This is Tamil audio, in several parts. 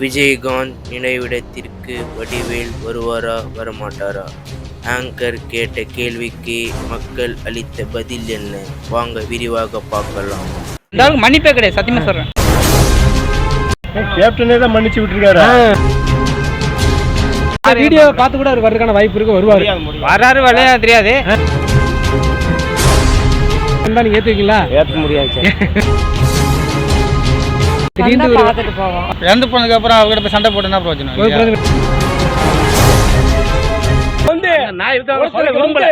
விஜயகாந்த் நினைவிடத்திற்கு வடிவேல் வருவாரா வரமாட்டாரா? ஆங்கர் கேட்ட கேள்விக்கு மக்கள் அளித்த பதில் என்ன? வாங்க விரிவாக பார்க்கலாம். ஆளுக்கு மன்னிப்பே கிடையாது சத்தியமா சொல்றேன். கேப்டனே தான் மன்னிச்சு விட்டுருக்காரு? வீடியோ பார்த்து கூட அவர் வர்றதுக்கான வாய்ப்பு இருக்கு வருவாரு. வராரு வரலையா தெரியாது? ஏத்துக்கீங்களா ஏற்ற முடியாது திடீர்னு ஒரு இறந்து போனதுக்கு அப்புறம் அவர்கிட்ட போய் சண்டை போட்டு என்ன பிரயோஜனம் நான் விரும்பல.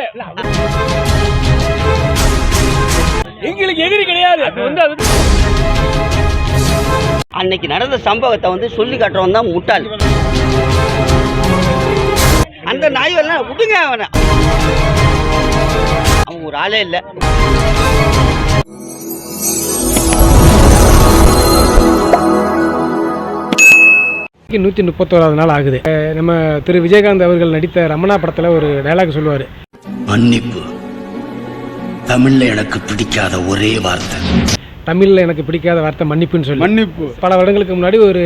எங்களுக்கு எதிரி கிடையாது. அது வந்து அது அன்னைக்கு நடந்த சம்பவத்தை வந்து சொல்லி காட்டுறவன் தான் முட்டாள். அந்த நாய்வெல்லாம் விடுங்க அவனை. அவன் ஒரு ஆளே இல்லை. நூற்றி முப்பத்தோராவது நாள் ஆகுது. நம்ம திரு விஜயகாந்த் அவர்கள் நடித்த ரமணா படத்தில் ஒரு டயலாக் சொல்லுவார். மன்னிப்பு. தமிழ்ல எனக்கு பிடிக்காத ஒரே வார்த்தை. தமிழில் எனக்கு பிடிக்காத வார்த்தை மன்னிப்புன்னு சொல்லி. மன்னிப்பு. பல வருடங்களுக்கு முன்னாடி ஒரு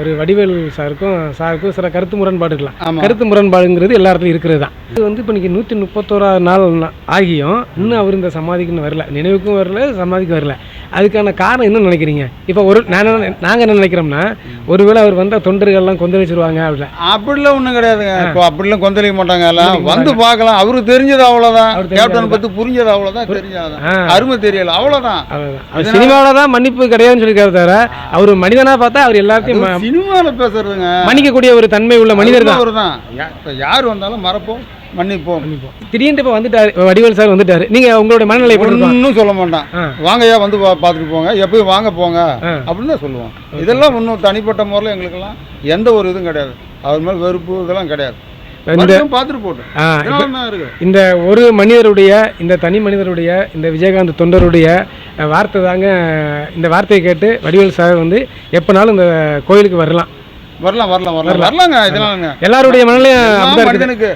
ஒரு வடிவேல் சாருக்கும் சாருக்கும் சில கருத்து முரண்பாடு இருக்கலாம் ஆமா. கருத்து முரண்பாடுங்கிறது எல்லா இடத்துலையும் இருக்கிறது தான் இது வந்து இப்போ இன்னைக்கு நூற்றி முப்பத்தோராவது நாள் ஆகியும் இன்னும் அவர் இந்த சமாதிக்குன்னு வரல. நினைவுக்கும் வரல சமாதிக்கும் வரல. அதுக்கான காரணம் என்ன நினைக்கிறீங்க? இப்போ ஒரு நான் நாங்கள் என்ன நினைக்கிறோம்னா ஒருவேளை அவர் வந்த தொண்டர்கள்லாம் கொந்தளிச்சிருவாங்க அப்படில அப்படிலாம். ஒண்ணும் கிடையாதுங்க. இப்போ அப்படிலாம் கொந்தளிக்க மாட்டாங்க. எல்லாம் வந்து பார்க்கலாம். அவருக்கு தெரிஞ்சது தெரிஞ்சது கேப்டன் பத்தி புரிஞ்சது அவ்வளவுதான். தெரிஞ்சாதான். அருமை தெரியல. அவர் சினிமாவில் தான் மன்னிப்பு கிடையாதுன்னு சொல்லியிருக்காரு தவிர அவர் மனிதனா பார்த்தா அவர் எல்லாத்தையும் சினிமால பேசுறதுங்க. மன்னிக்கக்கூடிய ஒரு தன்மை உள்ள மனிதர் தான். யார் வந்தாலும் மறப்போம். மன்னிப்போம் திடீர்னு இப்போ வந்துட்டாரு வடிவேல் சார் வந்துட்டாரு. நீங்க உங்களுடைய மனநிலை ஒன்றும் சொல்ல மாட்டான் ஆ. வாங்கய்யா வந்து பார்த்துட்டு போங்க. எப்பயும் வாங்க போங்க. அப்படின்னு தான் சொல்லுவோம் இதெல்லாம் ஒன்றும் தனிப்பட்ட முறையில் எங்களுக்கெல்லாம் எந்த ஒரு இதுவும் கிடையாது. அவர் மேல் வெறுப்பு இதெல்லாம் கிடையாது. இந்த ஒரு மனிதருடைய இந்த தனி மனிதருடைய இந்த விஜயகாந்த் தொண்டருடைய வார்த்தை தாங்க இந்த வார்த்தையை கேட்டு வடிவேல் சார் வந்து எப்பனாலும் இந்த கோயிலுக்கு வரலாம். வரலாம் வரலாம் வரலாம். வரலாங்க இதெல்லாம் எல்லாருடைய மனநிலையும் மனிதனுக்கு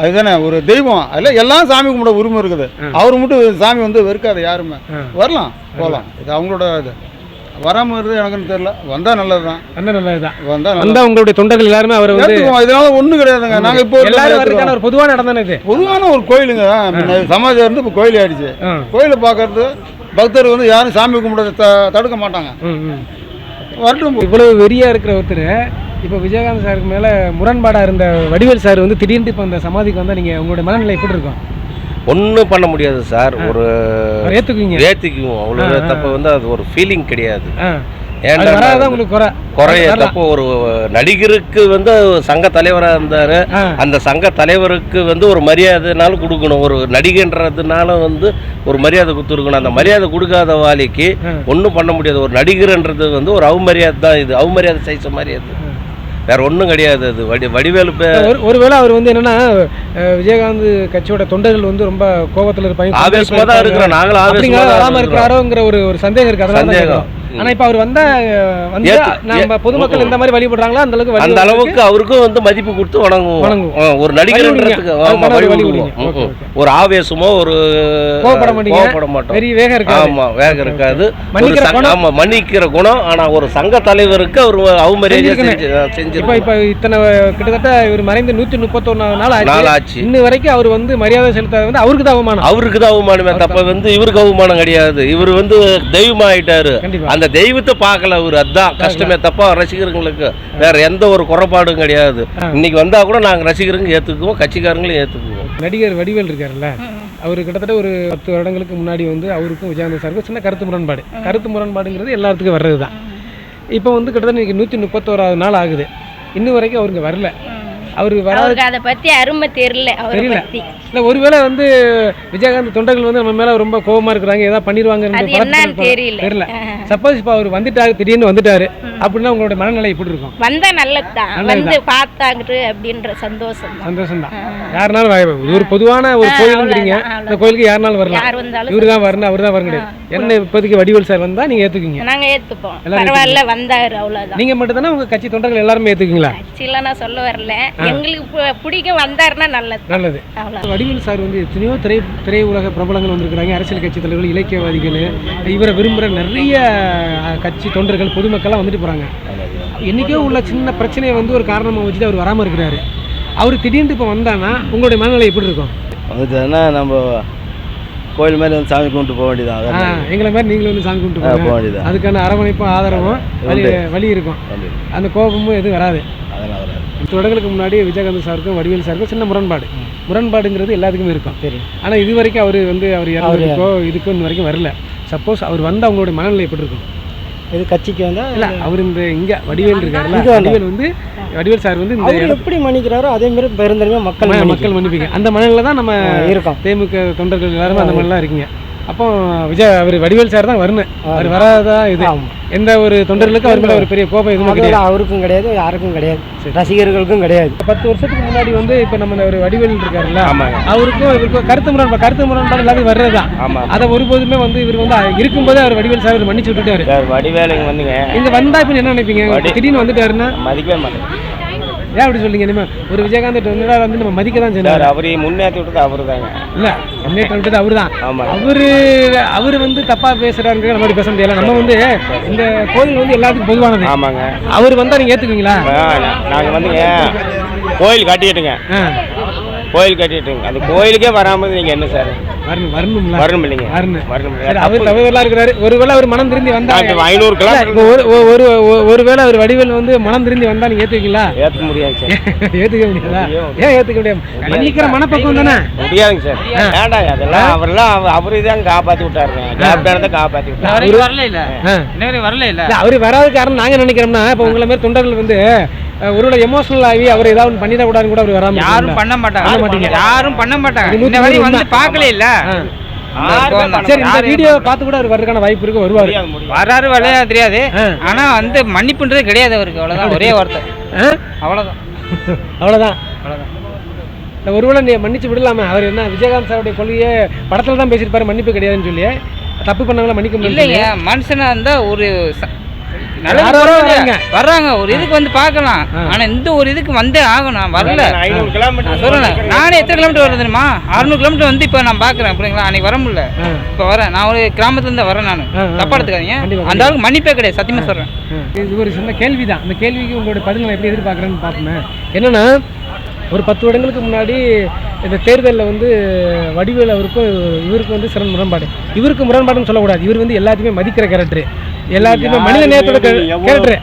அதுதானே ஒரு தெய்வம். அதில் எல்லாம் சாமி கும்பிட உரிமை இருக்குது. அவர் மட்டும் சாமி வந்து வெறுக்காது யாருமே. வரலாம் போகலாம் இது அவங்களோட இது. வராமல் இருக்குது எனக்குன்னு தெரியல. வந்தால் நல்லது தான் அந்த நல்லதுதான். வந்தால் வந்தா உங்களுடைய தொண்டர்கள் எல்லாருமே அவரை வந்து இதனால ஒன்றும் கிடையாதுங்க. நாங்கள் இப்போ எல்லாரும் ஒரு பொதுவான இடம் தானே இது? பொதுவான ஒரு கோயிலுங்க. சமாஜம் இருந்து இப்போ கோயில் ஆயிடுச்சு. கோயிலை பார்க்கறது பக்தர் வந்து யாரும் சாமி கும்பிட தடுக்க மாட்டாங்க. வரட்டும். இவ்வளவு வெறியா இருக்கிற ஒருத்தர் இப்போ விஜயகாந்த் சாருக்கு மேல முரண்பாடா இருந்த வடிவேல் சார் வந்து திடீர்னு இப்போ இந்த சமாதிக்கு வந்தா நீங்க உங்களுடைய மனநிலை எப்படி இருக்கும்? ஒன்றும் பண்ண முடியாது சார். ஒரு அவர் ஏத்துக்குவீங்க? ஏற்றிக்குவோம் அவ்வளோ. தப்பு வந்து அது ஒரு ஃபீலிங் கிடையாது. குறைய. தப்பு. ஒரு நடிகருக்கு வந்து சங்க தலைவராக இருந்தார். அந்த சங்க தலைவருக்கு வந்து ஒரு மரியாதைனாலும் கொடுக்கணும். ஒரு நடிகன்றதுனால வந்து ஒரு மரியாதை கொடுத்துருக்கணும். அந்த மரியாதை கொடுக்காத வாலிக்கு. ஒன்றும் பண்ண முடியாது. ஒரு நடிகர்ன்றது வந்து ஒரு அவமரியாதை தான் இது. அவமரியாதை செய்த மாதிரி அது வேற ஒன்றும் கிடையாது அது. வடி வடிவேலு ஒருவேளை அவர் வந்து என்னன்னா விஜயகாந்த் கட்சியோட தொண்டர்கள் வந்து ரொம்ப கோபத்துல இருப்பாங்க. ஆவேசமா தான் இருக்கிறோம். நாங்களும் அப்படிங்க ஆவேசமா வராம தான் இருக்கிறோம் இருக்கிறாரோங்கிற ஒரு ஒரு சந்தேகம் இருக்கு. சந்தேகம். ஆனா இப்ப அவர் வந்தா வந்து நம்ம பொதுமக்கள் எந்த மாதிரி வழிபடுறாங்களோ? அந்த அளவுக்கு அந்த அளவுக்கு அவருக்கும் வந்து மதிப்பு கொடுத்து வணங்குவோம். ஒரு. ஓகே. ஒரு ஆவேசமோ ஒரு கோவப்பட மாட்டோம். வெறி வேகம் இருக்காது. ஆமா வேகம் இருக்காது. ஆமா மன்னிக்கிற குணம். ஆனா ஒரு சங்க தலைவருக்கு அவர் செஞ்சிருக்கணும். செஞ்சு இப்ப இப்ப இத்தனை கிட்டத்தட்ட இவர் மறைந்து நூத்தி முப்பத்தொன்னாவது நாள் நாள் ஆச்சு இன்ன வரைக்கும் அவர் வந்து மரியாதை செலுத்தாத வந்து அவருக்கு தான் அவமானம். அவருக்கு தான் அவமானமே தப்ப வந்து இவருக்கு அவமானம் கிடையாது. இவர் வந்து தெய்வமா ஆயிட்டாரு. கண்டிப்பா. அந்த தெய்வத்தை பார்க்கல அவர் அதான் கஷ்டமே. தப்பா ரசிகர்களுக்கு வேற எந்த ஒரு குறைபாடும் கிடையாது. இன்னைக்கு வந்தா கூட நாங்க ரசிகருங்க ஏத்துக்குவோம் கட்சிக்காரங்களும் ஏத்துக்குவோம். நடிகர் வடிவேல் இருக்காருல்ல? அவர் கிட்டத்தட்ட ஒரு பத்து வருடங்களுக்கு முன்னாடி வந்து அவருக்கும் விஜயகாந்த் சாருக்கும் சின்ன கருத்து முரண்பாடு. கருத்து முரண்பாடுங்கிறது எல்லாத்துக்கும் வர்றது தான் இப்போ வந்து கிட்டத்தட்ட இன்னைக்கு நூற்றி முப்பத்தோராவது நாள் ஆகுது. இன்னும் வரைக்கும் அவருக்கு வரல. அவர் வராது அவருக்கு அதை பத்தி அருமை தெரியல தெரியல. இல்லை ஒருவேளை வந்து விஜயகாந்த் தொண்டர்கள் வந்து நம்ம மேலே ரொம்ப கோவமா இருக்கிறாங்க ஏதாவது பண்ணிடுவாங்க தெரியல. தெரியல. சப்போஸ் இப்போ அவர் வந்துட்டாரு திடீர்னு வந்துட்டாரு அப்படின்னா உங்களோட மனநிலை எப்படி இருக்கும்? வந்தா நல்லதுதான். நல்லதுதான். வந்து பார்த்தாங்கிட்டு அப்படின்ற சந்தோஷம் தான் சந்தோஷம் தான் யாருனாலும் ஒரு பொதுவான ஒரு கோயிலுங்கிறீங்க. இந்த கோயிலுக்கு யாருனாலும் வரலாம். இவரு தான் வரணும் அவர் தான் வரணும் என்ன இப்போதைக்கு வடிவேல் சார் வந்தா நீங்க ஏத்துக்குங்க நாங்க ஏத்துப்போம். எல்லாரும் பரவாயில்ல வந்தாரு அவ்வளவுதான். நீங்க மட்டும் தானே உங்க கட்சி தொண்டர்கள் எல்லாருமே ஏத்துக்குங்களா கட்சியில நான் சொல்ல வரல. எங்களுக்கு பு- பிடிக்கும் வந்தாருன்னா நல்லது. நல்லது. வடிவேல் சார் வந்து எத்தனையோ திரை திரையுலக பிரபலங்கள் வந்திருக்கிறாங்க. அரசியல் கட்சி தலைவர்கள் இலக்கியவாதிகள் இவரை விரும்புகிற நிறைய கட்சி தொண்டர்கள் பொதுமக்கள்லாம் வந்துட்டு போகிறாங்க என்றைக்கோ உள்ள சின்ன பிரச்சனையை வந்து ஒரு காரணமாக வச்சுட்டு அவர் வராமல் இருக்கிறாரு. அவர் திடீர்னு இப்போ வந்தானா உங்களுடைய மனநிலை எப்படி இருக்கும்? வந்துட்டுன்னா நம்ம கோயில் மாதிரி வந்து சாமி கும்பிட்டு போக வேண்டியதான் எங்களை மாதிரி நீங்களும் வந்து சாமி கும்பிட்டு. போக வேண்டியதான். அதுக்கான அரவணைப்பும் ஆதரவும் வழி. வழி இருக்கும். அந்த கோபமும் எதுவும் வராது. தொடர்களுக்கு முன்னாடி விஜயகாந்த் சாருக்கும் வடிவேல் சாருக்கும் சின்ன முரண்பாடு. முரண்பாடுங்கிறது எல்லாத்துக்குமே இருக்கும். சரி. ஆனால் இது வரைக்கும் அவர் வந்து அவர் இறந்ததுக்கோ இதுக்கோ இன்ன வரைக்கும் வரல. சப்போஸ் அவர் வந்து அவங்களுடைய மனநிலை எப்படி இருக்கும்? இது கட்சிக்கு வந்தா இல்லை அவர் இந்த இங்கே வடிவேல் இருக்காருல்ல. வடிவேல் வந்து வடிவேல் சார் வந்து இந்த எப்படி மன்னிக்கிறாரோ அதே மாதிரி பெருந்தன்மையா மக்கள். மக்கள் மன்னிப்பீங்க. அந்த மனநிலை தான் நம்ம இருக்கோம். தேமுக தொண்டர்கள் எல்லாருமே அந்த மாதிரிலாம் இருக்கீங்க. அப்போ விஜய் அவர் வடிவேல் சார் தான் வரணும் அவர் வராதா இது. எந்த ஒரு தொண்டர்களுக்கும் அவர் மேலே ஒரு பெரிய கோபம் எதுவும் கிடையாது. அவருக்கும் கிடையாது யாருக்கும் கிடையாது. ரசிகர்களுக்கும் கிடையாது. பத்து வருஷத்துக்கு முன்னாடி வந்து இப்போ நம்ம ஒரு வடிவேல் இருக்காருல்ல ஆமாங்க அவருக்கும் இவருக்கும் கருத்து முரண்பாடு கருத்து முரண்பாடு எல்லாத்தையும் வர்றதுதான் ஆமாம் அதை ஒருபோதுமே வந்து இவர் வந்து இருக்கும்போதே அவர் வடிவேல் சார் இவர் மன்னிச்சு விட்டுட்டாரு. சார் வடிவேலுங்க வந்துங்க. இங்க வந்தா இப்ப என்ன நினைப்பீங்க? திடீர்னு வந்துட்டாருன்னா? மதிக்கவே மாட்டேன் ஏன் அப்படி சொல்றீங்க? இனிமே ஒரு விஜயகாந்த் வந்து வந்து நம்ம மதிக்க தான் செய்யணும். அவரை முன்னேற்றி விட்டது அவரு தாங்க இல்ல முன்னேற்றம் விட்டது அவரு தான் அவரு அவரு வந்து தப்பா பேசுறாருங்க நம்ம பேச முடியல. நம்ம வந்து இந்த கோயில் வந்து எல்லாத்துக்கும் பொதுவானது. ஆமாங்க. அவர் வந்தா நீங்க ஏத்துக்குவீங்களா? நாங்கள் வந்துங்க கோயில் கட்டிட்டுங்க. கோயில் கட்டிட்டுங்க. அந்த கோயிலுக்கே வராமல் நீங்கள் என்ன சார்? வரணும் வரணும்ல? வரணும் இல்லைங்க. வரணும் வரணும். சரி, அவர் தவறுதலா இருக்கிறாரு. ஒருவேளை அவர் மனம் திரும்பி வந்தா ஐநூறு இல்ல, கிலோமீட்டர் இப்போ ஒரு ஒரு- ஒரு ஒரு- ஒருவேளை அவர் வடிவேல் வந்து மனம் திரும்பி வந்தா நீங்க ஏத்துக்கீங்களா ஏற்ற முடியாது சார். ஏத்துக்க முடியாதா. ஏன் ஏத்துக்க முடியாது மன்னிக்கிற மனப்பக்குவம் தானே? முடியாதுங்க சார். அதெல்லாம் அவரு தான் காப்பாற்றி விட்டாருங்க. கேப்டன் தான் காப்பாற்றி விட்டாரு. வரல இல்ல? வரல இல்ல? அவரு வராத காரணம் நாங்க நினைக்கிறோம்னா இப்போ உங்களை மாதிரி தொண்டர்கள் வந்து ஒருவேளை எமோஷனல் ஆகி அவர் ஏதாவது பண்ணிடக்கூடாதுன்னு கூட அவர் வராம யாரும். பண்ண மாட்டாங்க. பண்ண மாட்டீங்க. யாரும் பண்ண மாட்டாங்க. இன்ன நூறு வந்து பார்க்கல இல்ல? சரி இந்த வீடியோ பார்த்து கூட அவர் வர்றதுக்கான வாய்ப்பு இருக்கு வருவாரு. வராரு வரலையா தெரியாது. ஆனா வந்து மன்னிப்புன்றது கிடையாது அவருக்கு. அவ்வளவுதான் ஒரே வார்த்தை? அவ்வளவுதான். அவ்வளவுதான். ஒருவேளை நீ மன்னிச்சு விடலாமே. அவர் என்ன விஜயகாந்த் சாருடைய கொள்கையை படத்துல தான் பேசியிருப்பாரு மன்னிப்பு கிடையாதுன்னு சொல்லி தப்பு பண்ணவங்கள மன்னிக்க முடியல மனுஷனா இருந்தா ஒரு வர்றாங்க. ஒரு இதுக்கு வந்து பார்க்கலாம். ஆனா இந்த ஒரு இதுக்கு வந்தே ஆகணும். வரல. சொல்றேன். நானே எத்தனை கிலோமீட்டர் தெரியுமா? அறுநூறு கிலோமீட்டர் வந்து இப்போ நான் பார்க்குறேன். அப்படிங்களா அன்னைக்கு வர முடியல. இப்போ வரேன். நான் ஒரு கிராமத்துல இருந்து வரேன் நான். தப்பா எடுத்துக்காதீங்க. அந்த அளவுக்கு மன்னிப்பே கிடையாது. சத்தியமா சொல்றேன். இது ஒரு சின்ன கேள்வி தான் அந்த கேள்விக்கு உங்களுடைய பதில் எப்படி எதிர்பார்க்குறேன்னு பார்ப்போமே. என்னன்னா ஒரு பத்து வருடங்களுக்கு முன்னாடி இந்த தேர்தலில் வந்து வடிவேல் அவருக்கும் இவருக்கும் வந்து சிறந்த முரண்பாடு. இவருக்கு முரண்பாடுன்னு சொல்லக்கூடாது. இவர் வந்து எல்லாத்தையுமே மதிக்கிற கேரக்டர் எல்லாத்தையுமே மனித நேயத்தோட கேரக்டர்.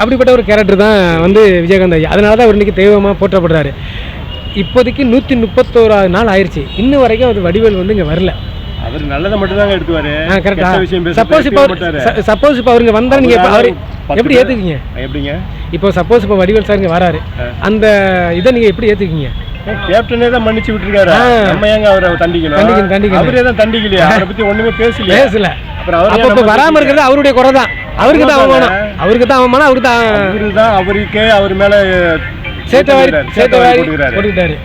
அப்படிப்பட்ட ஒரு கேரக்டர் தான் வந்து விஜயகாந்த் ஐயா. அதனால தான் அவர் இன்னைக்கு தெய்வமாக போற்றப்படுறாரு. இப்போதைக்கு நூற்றி முப்பத்தோராது நாள் ஆயிடுச்சு இன்னும் வரைக்கும் அது வடிவேல் வந்து இங்கே வரல. அவர் நல்லதை மட்டும் தாங்க எடுத்துவாரு கரெக்டா சப்போஸ் இப்போ சப்போஸ் இப்போ அவருங்க வந்தா நீங்க அவர் எப்படி ஏத்துக்கீங்க? எப்படிங்க? இப்போ சப்போஸ் இப்போ வடிவேல் சார் இங்க வராரு. அந்த இதை நீங்க எப்படி ஏத்துக்கீங்க? கேப்டனே தான் மன்னிச்சு விட்டுருக்காரு. நம்ம ஏங்க அவரை தண்டிக்கணும்? தண்டிக்கணும், தண்டிக்கணும். அவரே தான் தண்டிக்கலையா. அவரை பத்தி ஒண்ணுமே பேசலையா. பேசல. அப்புறம் அவர் அப்போ வராம இருக்கிறது அவருடைய குறை தான் அவருக்கு தான் அவமானம். அவருக்கு தான் அவமானம். அவருக்கு தான் அவரு தான் அவருக்கே அவர் மேல சேத்த வாரி சேத்த வாரி. போட்டுக்கிட்டாரு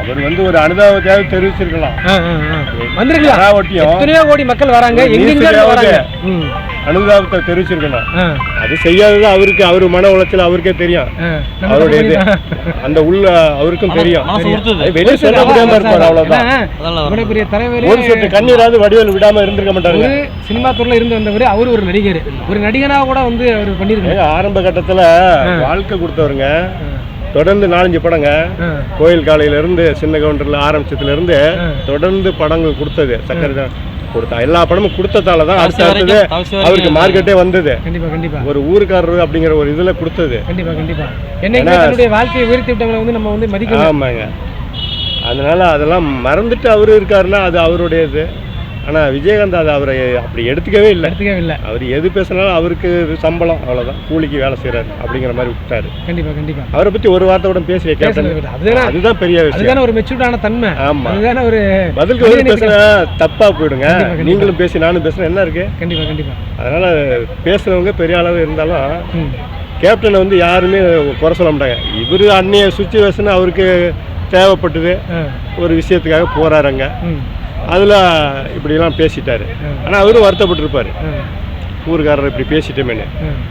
அவர் வந்து ஒரு அனுதாபத்தையாவது தெரிவிச்சிருக்கலாம். வந்திருக்கலாம். எத்தனையோ கோடி மக்கள் வராங்க. எங்கெங்க வராங்க. அனுதாபத்தை தெரிவிச்சிருக்கணும். அது செய்யாதது அவருக்கு அவர் மன உளைச்சல் அவருக்கே தெரியும். அவருடைய இது அந்த உள்ள அவருக்கும் தெரியும். வெளியே சொல்ல முடியாம இருப்பார் அவ்வளவுதான். பெரிய தலைவர் ஒரு சொட்டு கண்ணீராவது வடிவேல் விடாம இருந்திருக்க மாட்டாருங்க. ஒரு சினிமா துறையில இருந்து வந்தவர் அவர் ஒரு நடிகர். ஒரு நடிகனா கூட வந்து அவர் பண்ணிருக்காரு. ஆரம்ப கட்டத்துல. வாழ்க்கை கொடுத்தவருங்க. தொடர்ந்து நாலஞ்சு படங்க. கோயில் காலையில இருந்து சின்ன கவுண்டர்ல ஆரம்பிச்சதுல இருந்து. தொடர்ந்து படங்கள் கொடுத்தது. சக்கரை கொடுத்தா எல்லா படமும் கொடுத்ததால தான் அடுத்து அடுத்தது அவருக்கு மார்க்கெட்டே வந்தது. கண்டிப்பா கண்டிப்பா. ஒரு ஊருக்காரர் அப்படிங்கிற ஒரு இதுல கொடுத்தது. கண்டிப்பா கண்டிப்பா. தன்னுடைய வாழ்க்கையை உயர்த்தி விட்டவங்களை வந்து நம்ம வந்து மதிக்கணும். ஆமாங்க. அதனால அதெல்லாம் மறந்துட்டு அவரு இருக்காருன்னா அது அவருடைய இது ஆனா விஜயகாந்த் அது அவரை அப்படி எடுத்துக்கவே இல்லை. எடுத்துக்கவே இல்லை. அவர் எது பேசினாலும் அவருக்கு சம்பளம் அவ்வளவுதான். கூலிக்கு வேலை செய்யறாரு அப்படிங்கிற மாதிரி விட்டாரு கண்டிப்பா கண்டிப்பா. அவரை பத்தி ஒரு வார்த்தை கூட பேசி கேப்டன். விட. அதுதானே அதுதான் பெரிய விஷயம். அதுதானே ஒரு மெச்சூர்டான தன்மை. ஆமா. அதுதானே ஒரு பதிலுக்கு பதில் மனிதநேயத்துக்கு- பேசுனா தப்பா போயிடுங்க. நீங்களும் பேசி நானும் பேசுறேன். என்ன இருக்கு? கண்டிப்பா கண்டிப்பா. அதனால பேசுனவங்க பெரிய அளவு இருந்தாலும். கேப்டனை வந்து யாருமே குறை சொல்ல மாட்டாங்க. இவர் அந்நிய சுச்சுவேஷன் அவருக்கு தேவைப்பட்டது. ஒரு விஷயத்துக்காக போறாருங்க ம், அதுல இப்படிலாம் பேசிட்டாரு. ஆ, ஆனா அவரும் வருத்தப்பட்டிருப்பாரு. ஊருக்காரர் இப்படி பேசிட்டோமேன்னு.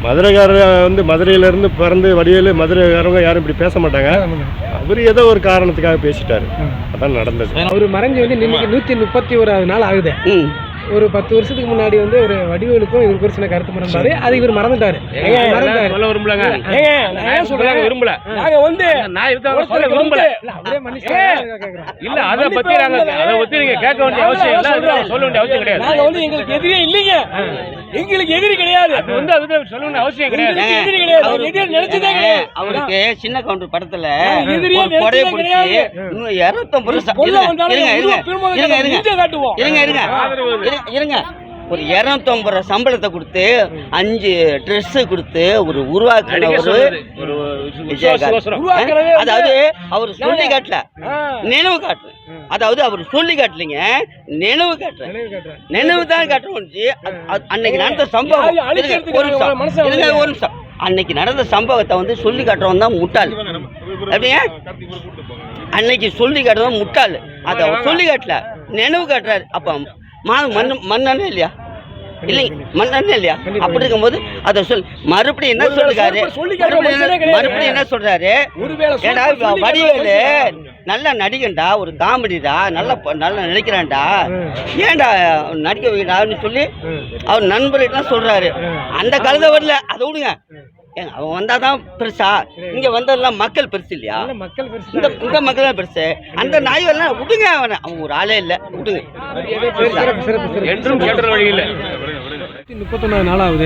ஆ. மதுரைக்காரர் வந்து மதுரையில இருந்து பிறந்து வடிவேலு மதுரைக்காரவங்க யாரும் இப்படி பேச மாட்டாங்க. அவர் ஏதோ ஒரு காரணத்துக்காக பேசிட்டாரு. அதான் நடந்தது. அவர் மறைஞ்சு வந்து இன்னைக்கு நூத்தி முப்பத்தி ஓராவது நாள் ஆகுது. ஒரு பத்து வருஷத்துக்கு முன்னாடி வந்து ஒரு வடிவேலுக்கும் இவருக்கு ஒரு சின்ன கருத்து முரண்பாடு. அது இவர் மறந்துட்டாரு. மறந்துட்டாரு. சொல்ல விரும்பலங்க. சொல்றேன்? விரும்பல. நாங்க வந்து நான் சொல்ல விரும்பல. இல்ல, அதை பத்தி நாங்க அதை பத்தி நீங்க கேட்க வேண்டிய அவசியம் இல்ல. சொல்ல வேண்டிய அவசியம் கிடையாது. நாங்க வந்து எங்களுக்கு எதிரியே இல்லைங்க. எங்களுக்கு எதிரி கிடையாது. அது வந்து அதுக்கு சொல்ல வேண்டிய அவசியம் கிடையாது. ஏங்க, எதிரி கிடையாது. அவரு- எதிரி நினைச்சதே ஏங்க, கிடையாது. அவருக்கு சின்ன கவுண்டர் படத்துல எதிரியே நினைச்சதே கிடையாது. இன்னும் இரநூத்தம்பது இருங்க, இருங்க, காட்டுவோம். இருங்க இருங்க. இருங்க, ஒரு இரநூத்தம்பது ரூபா சம்பளத்தை கொடுத்து அஞ்சு ட்ரெஸ் கொடுத்து ஒரு உருவாக்கின ஒரு விஜயகாந்த். அதாவது அவர் சொல்லி காட்டல. நினைவு காட்டல அதாவது அவர் சொல்லி காட்டலைங்க நினைவு காட்டுற நினைவு காட்டுறேன். நினைவு தான் காட்டணும் அன்னைக்கு நடந்த சம்பவம். ஒரு நிமிஷம். ஒரு நிமிஷம். அன்னைக்கு நடந்த சம்பவத்தை வந்து சொல்லி காட்டுறவன் தான் முட்டாள். அப்படியே அன்னைக்கு சொல்லி காட்டுறவன் முட்டாள். அதை அவர் சொல்லி காட்டல. நினைவு காட்டுறாரு. அப்ப மா மண் மண்ணே இல்லையா? இல்லைங்க. மண்ணே இல்லையா? அப்படி இருக்கும்போது அதை சொல் மறுபடியும் என்ன சொல்லுறாரு சொல்லி- சொல்லி காட்டுற மறுபடியும் என்ன- கிடையாது. மறுபடியும் என்ன சொல்றாரு? காட்டுற வடிவேலு. நல்ல நடிகன்டா ஒரு காமெடிடா நல்ல நல்லா நடிக்கிறான்டா ஏன்டா நடிக்க வைக்கிறான்னு சொல்லி அவர் நண்பர்கிட்ட சொல்றாரு. அந்த காலத்தை வரல அதை விடுங்க. ஏங்க அவன் வந்தாதான் பெருசா. இங்க வந்ததெல்லாம் மக்கள் பெருசு இல்லையா? மக்கள் பெருசு இந்த இந்த மக்கள் தான் பெருசு. அந்த நாய்வெல்லாம் விடுங்க அவனை. அவன் ஒரு ஆளே இல்லை. விடுங்க. என்றும் கேட்ட வழி இல்லை. முப்பத்தொன்னாவது நாளாவது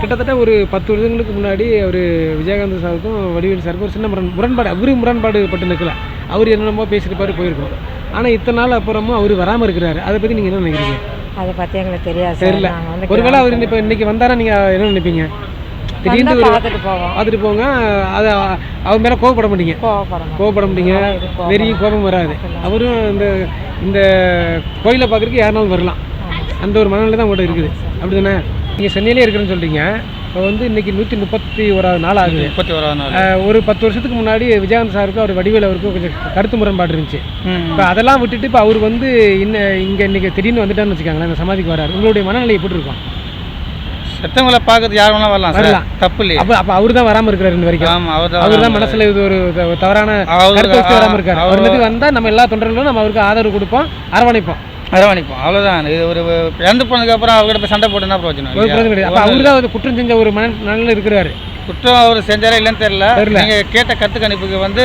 கிட்டத்தட்ட ஒரு பத்து வருடங்களுக்கு முன்னாடி அவர் விஜயகாந்த் சாருக்கும் வடிவேல் சாருக்கும் ஒரு சின்ன முரண் முரண்பாடு அவரு முரண்பாடு பட்டு நிற்கல அவர் என்னென்னமோ பேசியிருப்பாரு போயிருக்கோம். ஆனால் இத்தனை நாள் அப்புறமும் அவர் வராமல் இருக்கிறாரு. அதை பற்றி நீங்கள் என்ன நினைக்கிறீங்க? அதை பத்தி எங்களுக்கு தெரியாது தெரியல. ஒருவேளை அவர் இப்போ இன்னைக்கு வந்தாரா நீங்கள் என்ன நினைப்பீங்க? திடீர்னு ஒரு பார்த்துட்டு போங்க. அதை அவர் மேலே கோவப்பட மாட்டீங்க. கோவப்பட மாட்டீங்க. வெறி கோபம் வராது. அவரும் இந்த இந்த கோயிலை பார்க்குறதுக்கு யாருனாலும் வரலாம். அந்த ஒரு மனநிலை தான் உங்கள்கிட்ட இருக்குது. அப்படி தானே நீங்கள் சென்னையிலே இருக்கிறேன்னு சொல்கிறீங்க இப்போ வந்து இன்னைக்கு நூற்றி முப்பத்தி ஓராவது நாள் ஆகுது. முப்பத்தி ஓராவது நாள். ஒரு பத்து வருஷத்துக்கு முன்னாடி விஜயகாந்த் சாருக்கும் அவர் வடிவேல் அவருக்கும் கொஞ்சம் கருத்து முரண்பாடு இருந்துச்சு. இப்போ அதெல்லாம் விட்டுட்டு இப்போ அவர் வந்து இன்ன இங்கே இன்னைக்கு திடீர்னு வந்துட்டான்னு வச்சுக்காங்களேன் இந்த சமாதிக்கு வராரு. உங்களுடைய மனநிலை எப்படி இருக்கும்? செத்தவங்களை பார்க்கறது யார் வேணா வரலாம் வரலாம். தப்பு இல்லையா. அப்போ அப்போ அவர் தான் வராமல் இருக்கிறாரு இந்த வரைக்கும். ஆமா அவர் அவர் தான் மனசுல இது ஒரு தவறான வராமல் இருக்காரு. அவரு- அவர் மீது வந்தா நம்ம எல்லா தொண்டர்களும் நம்ம அவருக்கு ஆதரவு கொடுப்போம் அரவணைப்போம். அரவணைப்போம். அவ்வளோதான் இது ஒரு இறந்து போனதுக்கு அப்புறம் அவர்கிட்ட போய் சண்டை போட்டு ஒரு பிரச்சனை அவர் தான் குற்றம் செஞ்ச ஒரு மன மனநிலை இருக்கிறாரு. குற்றம் அவர் செஞ்சாரா இல்லைன்னு தெரியல. தெரியல. நீங்க கேட்ட கருத்து கணிப்புக்கு வந்து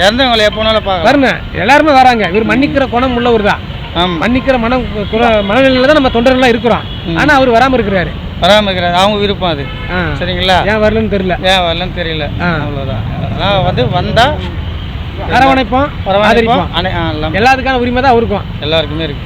இறந்தவங்களை எப்போ வேணாலும் பார்க்கலாம். பாருங்க எல்லாருமே வராங்க. இவர் மன்னிக்கிற குணம் உள்ளவர் தான் மன்னிக்கிற மனம் மனநிலையில தான் நம்ம தொண்டர்கள்லாம் இருக்கிறோம். ஆனா அவர் வராம இருக்கிறாரு. பராமரிக்கிறார் அவங்க விருப்பம் அது. சரிங்களா? ஏன் வரலன்னு தெரியல. ஏன் வரலன்னு தெரியல. அவ்வளோதான் அதெல்லாம் வந்து வந்தா அரவணைப்போம் எல்லாத்துக்கான உரிமை தான் அவருக்கும். எல்லாருக்குமே இருக்கு.